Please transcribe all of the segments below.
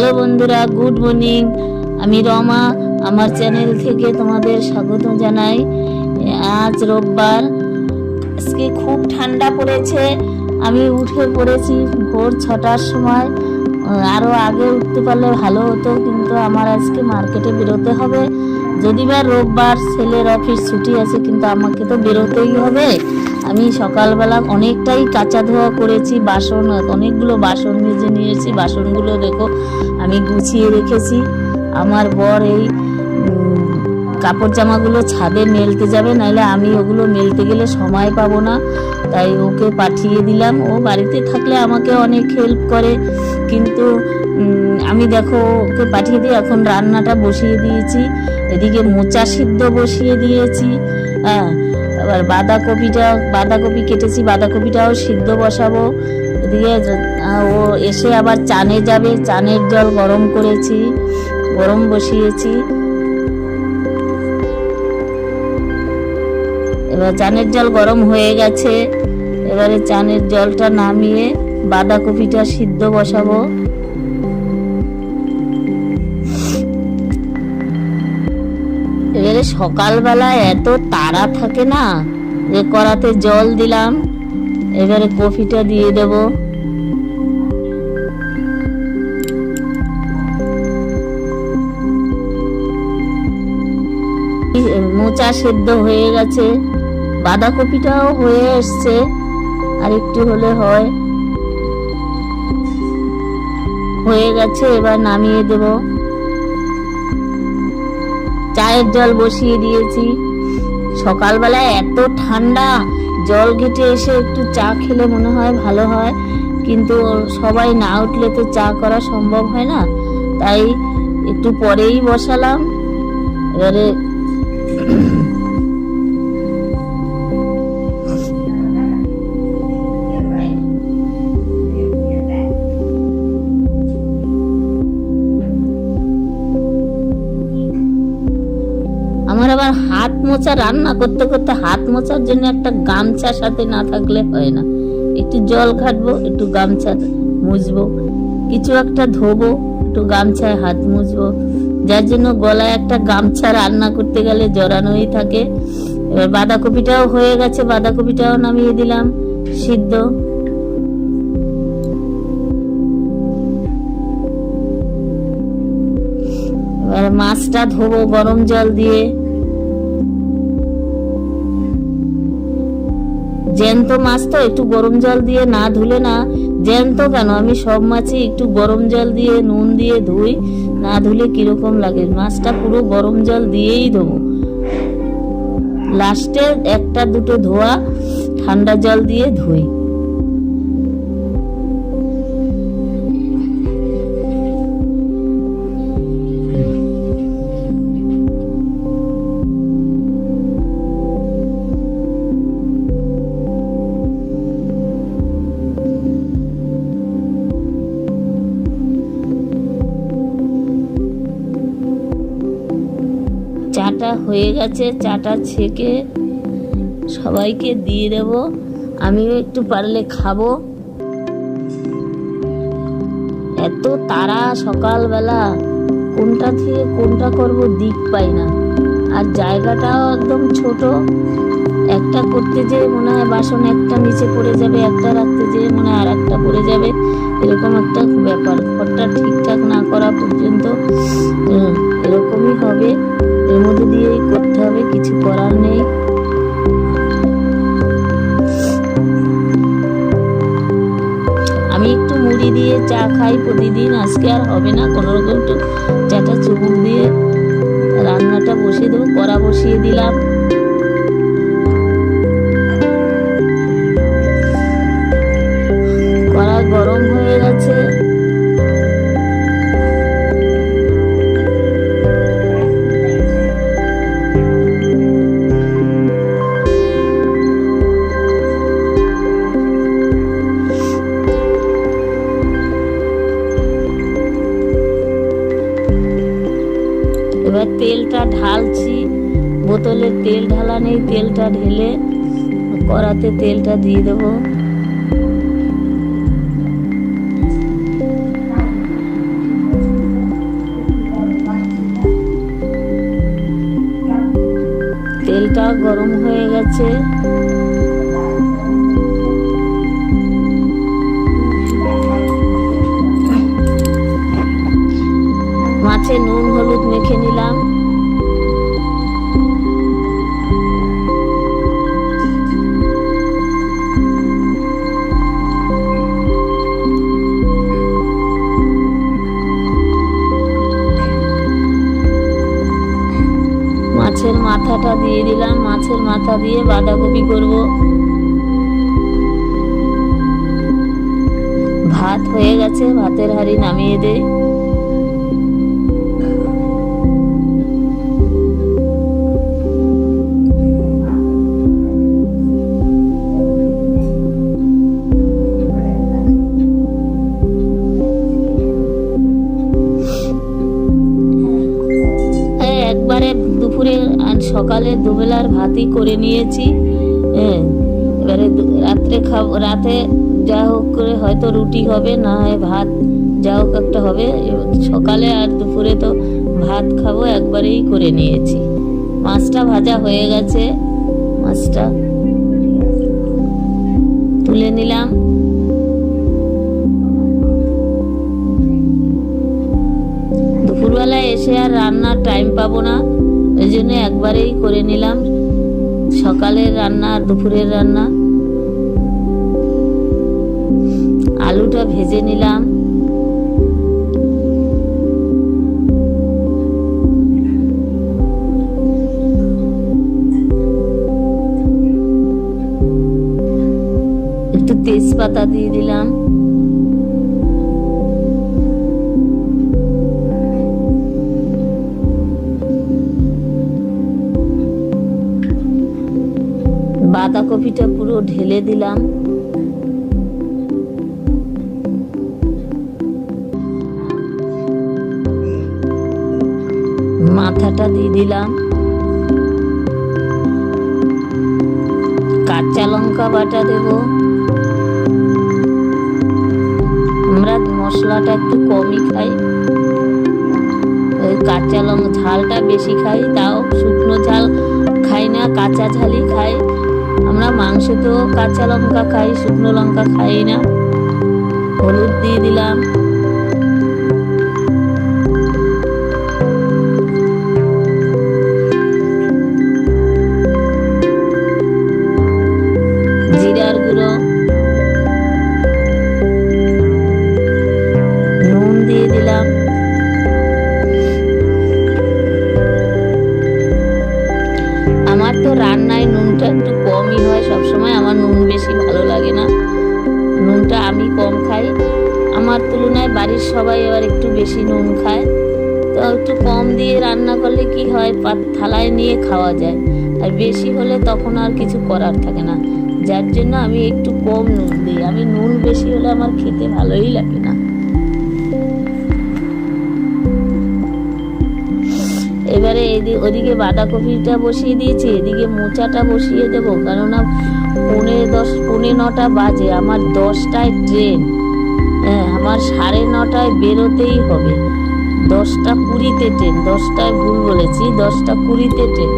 Hello বন্ধুরা, good morning. আমি রমা, আমার চ্যানেল থেকে তোমাদের স্বাগত জানাই। আজ রোববার, আজকে খুব ঠান্ডা পড়েছে। আমি উঠে পড়েছি ভোর ছটার সময়। আরও আগে উঠতে পারলে ভালো হতো, কিন্তু আমার আজকে মার্কেটে বেরোতে হবে। যদি বা রোববার ছেলের অফিস ছুটি আছে, কিন্তু আমাকে তো বেরোতেই হবে। আমি সকালবেলা অনেকটাই কাঁচা ধোয়া করেছি, বাসন, অনেকগুলো বাসন ভেজে নিয়েছি। বাসনগুলো দেখো আমি গুছিয়ে রেখেছি। আমার বর এই কাপড় জামাগুলো ছাদে মেলতে যাবে নাহলে আমি ওগুলো মেলতে গেলে সময় পাবো না। তাই ওকে পাঠিয়ে দিলাম। ও বাড়িতে থাকলে আমাকে অনেক হেল্প করে। কিন্তু আমি দেখো ওকে পাঠিয়ে দিয়ে এখন রান্নাটা বসিয়ে দিয়েছি। এদিকে মোচা সিদ্ধ বসিয়ে দিয়েছি। হ্যাঁ আবার বাঁধাকপিটা বাঁধাকপি কেটেছি, বাঁধাকপিটাও সিদ্ধ বসাবো। দিয়ে ও এসে আবার চানে যাবে, চানের জল গরম করেছি, গরম বসিয়েছি। এবার চানের জল গরম হয়ে গেছে, এবারে চানের জলটা নামিয়ে বাঁধাকপিটা সিদ্ধ বসাবো। এবারে সকালবেলা এত তাড়া থাকে না যে কড়াতে জল দিলাম, এবারে কফিটা দিয়ে দেব। মোচা সেদ্ধ হয়ে গেছে, বাঁধাকপিটাও হয়ে এসছে, আর একটু হলে হয়। হয়ে গেছে, এবার নামিয়ে দেবো। চায়ের জল বসিয়ে দিয়েছি। সকালবেলা এত ঠান্ডা, জল ঘেটে এসে একটু চা খেলে মনে হয় ভালো হয়। কিন্তু সবাই না উঠলে তো চা করা সম্ভব হয় না। তাই একটু পরেই বসালাম। এবারে আমার আবার হাত মোচা রান্না করতে করতে হাত মোছার জন্য একটা গামছা সাথে না থাকলে হয় না। একটু জল ঘাটবো একটু গামছা মুছবো। কিছু একটা ধোবো, একটু গামছায় হাত মুছবো। যার জন্য গলায় একটা গামছা রান্না করতে গেলে জড়ানোই থাকে। এবার বাঁধাকপিটাও হয়ে গেছে, বাঁধাকপিটাও নামিয়ে দিলাম, সিদ্ধ। এবার মাছটা ধোবো গরম জল দিয়ে। জ্যান্ত মাছ তো একটু গরম জল দিয়ে না ধুলে না, জ্যান্ত কেন? আমি সব মাছই একটু গরম জল দিয়ে, নুন দিয়ে ধুই, না ধুলে কীরকম লাগে? মাছটা পুরো গরম জল দিয়েই ধোবো। লাস্টে একটা দুটো ধোয়া, ঠান্ডা জল দিয়ে ধুই। হয়ে গেছে, চাটা ছেঁকে সবাইকে দিয়ে দেব। আমিও একটু পারলে খাব। এত তারা সকালবেলা, কোনটা থেকে কোনটা করব দিক পাই না। আর জায়গাটাও একদম ছোট। একটা করতে যেয়ে মনে হয় বাসন একটা নিচে পড়ে যাবে, একটা রাখতে যেয়ে মনে হয় আর একটা পড়ে যাবে। এরকম একটা ব্যাপার। ঘরটা ঠিকঠাক না করা পর্যন্ত এরকমই হবে। এর মধ্যে দিয়েই করতে হবে, কিছু করার নেই। আমি একটু মুড়ি দিয়ে চা খাই প্রতিদিন, আজকে আর হবে না। কোনো রকম একটু চাটা চুমুক দিয়ে রান্নাটা বসিয়ে দেবো, কড়া বসিয়ে দিলাম। কড়া গরম হয়ে গেছে। তেলটা ঢালছি, বোতলে তেল ঢালা নেই, তেলটা ঢেলে কড়াতে তেলটা দিয়ে দেবো। তেলটা গরম হয়ে গেছে। মাথা দিয়ে বাঁধাকপি করব। ভাত হয়ে গেছে ভাতের হাড়ি নামিয়ে দেই। সকালে দুবেলার ভাতই করে নিয়েছি। হ্যাঁ এবারে রাত্রে খাব রাতে যা হোক করে হয়তো রুটি হবে, না হয় ভাত, যা হোক একটা হবে। সকালে আর দুপুরে তো ভাত খাব, একবারেই করে নিয়েছি। মাছটা ভাজা হয়ে গেছে। মাছটা তুলে নিলাম। দুপুরবেলায় এসে আর রান্নার টাইম পাবো না। ওই জন্য একবারেই করে নিলাম। সকালের রান্না আর দুপুরের রান্না। আলুটা ভেজে নিলাম। একটু তেজপাতা দিয়ে দিলাম। বাঁধাকপিটা পুরো ঢেলে দিলাম। মাথাটা দিয়ে দিলাম। কাঁচা লঙ্কা বাটা দেব। আমরা মশলাটা একটু কমই খাই। ওই কাঁচা লঙ্কা ঝালটা বেশি খাই, তাও শুকনো ঝাল খাই না, কাঁচা ঝালই খাই। আমরা মাংস তো কাঁচা লঙ্কা খাই শুকনো লঙ্কা খাই না। হলুদ দিয়ে দিলাম। সবসময় আমার নুন বেশি ভালো লাগে না। নুনটা আমি কম খাই। আমার তুলনায় বাড়ির সবাই এবার একটু বেশি নুন খায়। তো একটু কম দিয়ে রান্না করলে কি হয়? থালায় নিয়ে খাওয়া যায়। আর বেশি হলে তখন আর কিছু করার থাকে না। যার জন্য আমি একটু কম নুন দিই। আমি নুন বেশি হলে আমার খেতে ভালোই লাগে না। এবারে এদিকে ওদিকে বাঁধাকপিটা বসিয়ে দিয়েছি। এদিকে মোচাটা বসিয়ে দেবো। কেননা পৌনে দশ, পৌনে নটা বাজে। আমার দশটায় ট্রেন। হ্যাঁ আমার সাড়ে নটায় বেরোতেই হবে। দশটা কুড়িতে ট্রেন। দশটায় ভুল বলেছি, দশটা কুড়িতে ট্রেন।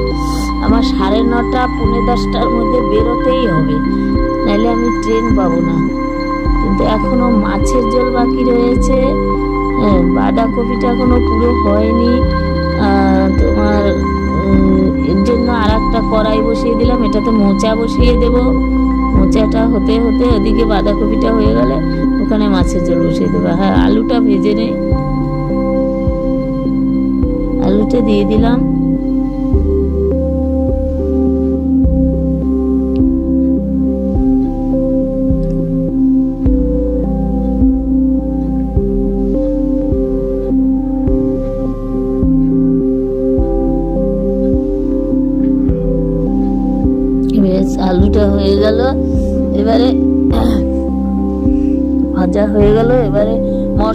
আমার সাড়ে নটা, পৌনে দশটার মধ্যে বেরোতেই হবে। নাহলে আমি ট্রেন পাবো না। কিন্তু এখনও মাছের ঝোল বাকি রয়েছে। হ্যাঁ বাঁধাকপিটা এখনও পুরো হয়নি। তোমার এর জন্য আর একটা কড়াই বসিয়ে দিলাম। এটাতে মোচা বসিয়ে দেব। মোচাটা হতে হতে ওদিকে বাঁধাকপিটা হয়ে গেলে ওখানে মাছের ঝোল বসিয়ে দেবো। হ্যাঁ আলুটা ভেজে নেই। আলুটা দিয়ে দিলাম।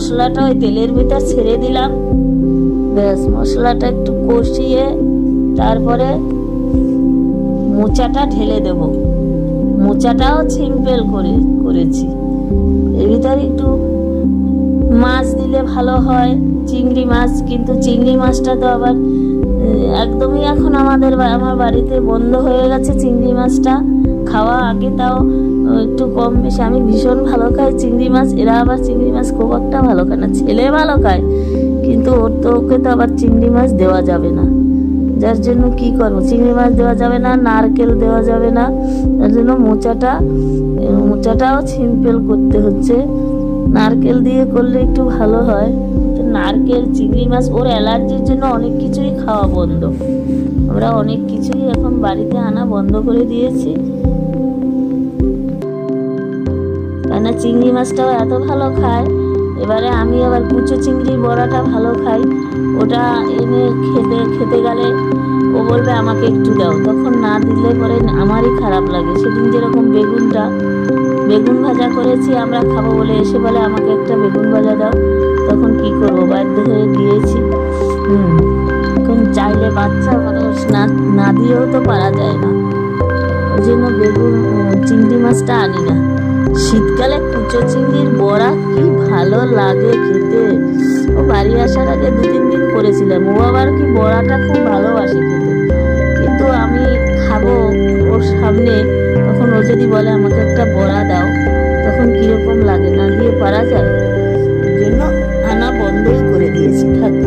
মশলাটা ওই তেলের ভিতর ছেড়ে দিলাম। ব্যাস, মশলাটা একটু কষিয়ে তারপরে মোচাটা ঢেলে দেব। মোচাটাও সিম্পল করে, করেছি। এর ভিতরে একটু মাছ দিলে ভালো হয়, চিংড়ি মাছ, কিন্তু চিংড়ি মাছটা তো আবার একদমই এখন আমাদের আমার বাড়িতে বন্ধ হয়ে গেছে চিংড়ি মাছটা। খাওয়া আগে তাও একটু কম বেশি। আমি ভীষণ ভালো খাই। চিংড়ি মাছ, এরা আবার চিংড়ি মাছ খুব একটা ভালো খায় না। ছেলে ভালো খায়, কিন্তু ওর তো, ওকে তো আবার চিংড়ি মাছ দেওয়া যাবে না। যার জন্য কি করব? চিংড়ি মাছ দেওয়া যাবে না, নারকেল দেওয়া যাবে না। তার জন্য মোচাটা মোচাটাও সিম্পল করতে হচ্ছে। নারকেল দিয়ে করলে একটু ভালো হয়। নারকেল, চিংড়ি মাছ, ওর অ্যালার্জির জন্য অনেক কিছুই খাওয়া বন্ধ। আমরা অনেক কিছুই এখন বাড়িতে আনা বন্ধ করে দিয়েছি। কেননা চিংড়ি মাছটাও এত ভালো খায়। এবারে আমি আবার কুচো চিংড়ির বড়াটা ভালো খাই। ওটা এনে খেতে খেতে গেলে ও বলবে আমাকে একটু দাও। তখন না দিলে পরে আমারই খারাপ লাগে। সেদিন যেরকম বেগুনটা, বেগুন ভাজা করেছি আমরা খাব বলে এসে বলে আমাকে একটা বেগুন ভাজা দাও। তখন কি করব? বাধ্য হয়ে দিয়েছি। হুম। এখন চাইলে বাচ্চা মানুষ না না দিয়েও তো পারা যায় না। ওই জন্য বেগুন, চিংড়ি মাছটা আনি না। শীতকালে কুচো চিংড়ির বড়া কি ভালো লাগে খেতে? ও বাড়ি আসার আগে দু তিন দিন করেছিলাম। ও আবার কি বড়াটা খুব ভালোবাসে খেতে। কিন্তু আমি খাব ওর সামনে। তখন ও যদি বলে আমাকে একটা বড়া দাও, তখন কীরকম লাগে না? দিয়ে পারা যায়। জন্য আনা বন্ধই করে দিয়েছি। থাক।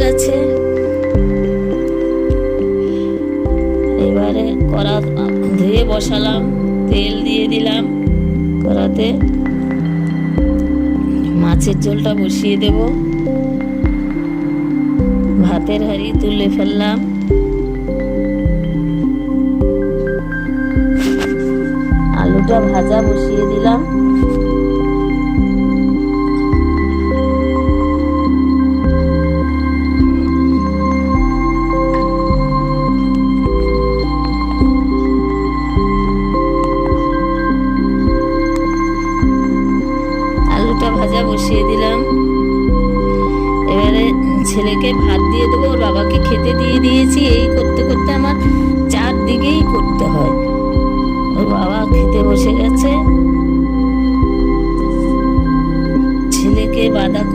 গেছে। এবারে কড়া ধুয়ে বসালাম, তেল দিয়ে দিলাম কড়াতে। মাছের ঝোলটা বসিয়ে দেব। ভাতের হাঁড়ি তুলে ফেললাম। আলুটা ভাজা বসিয়ে দিলাম।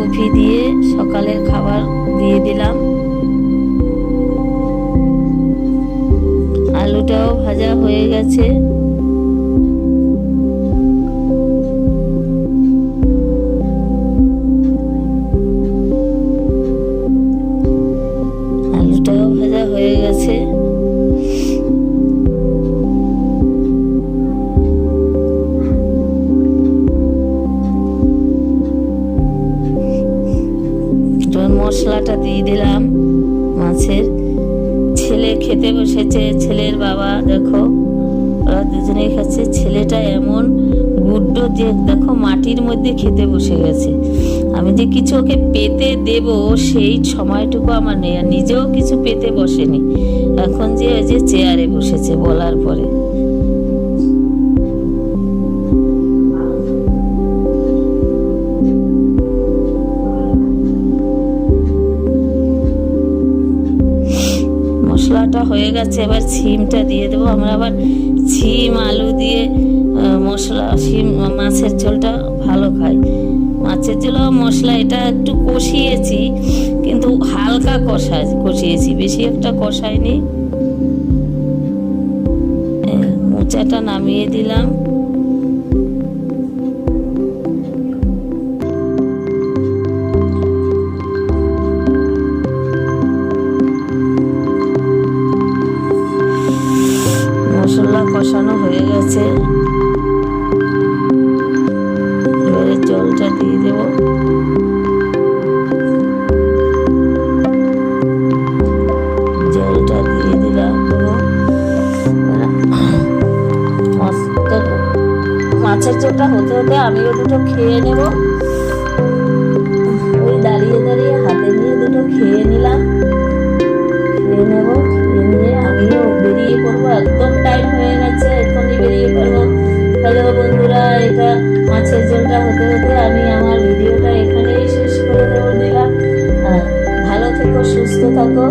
বাঁধাকপি দিয়ে সকালের খাবার দিয়ে দিলাম। আলুটাও ভাজা হয়ে গেছে। এবার মশলাটা দিয়ে দিলাম মাছের। ছেলে খেতে বসেছে, ছেলের বাবা, দেখো, ওরা দুজনেই খাচ্ছে। ছেলেটা এমন গুড্ড যে, দেখো, মাটির মধ্যে খেতে বসে গেছে। আমি যে কিছু ওকে পেতে দেব, সেই সময়টুকু আমার নেই। আর নিজেও কিছু পেতে বসেনি। এখন যে ওই যে, চেয়ারে বসেছে বলার পরে। মশলাটা হয়ে গেছে, এবার ছিমটা দিয়ে দেবো। আমরা আবার ছিম, আলু দিয়ে মশলা শিম মাছের ঝোলটা ভালো খাই। মাছের ঝোল মশলা, এটা একটু কষিয়েছি, কিন্তু হালকা কষা, কষিয়েছি। বেশি একটা কষাইনি এই মোচাটা নামিয়ে দিলাম। এঁচোটা হতে হতে আমিও দুটো খেয়ে নেব। ওই দাঁড়িয়ে দাঁড়িয়ে হাতে নিয়ে দুটো খেয়ে নিলাম। খেয়ে নেব, খেয়ে নিয়ে আমিও বেরিয়ে পড়ব। একদম টাইম হয়ে গেছে এখনই বেরিয়ে পড়ব। হ্যালো বন্ধুরা, এটা মাছের জলটা হতে হতে আমি আমার ভিডিওটা এখানেই শেষ করে দেবো দিলাম ভালো থেকো, সুস্থ থাকো।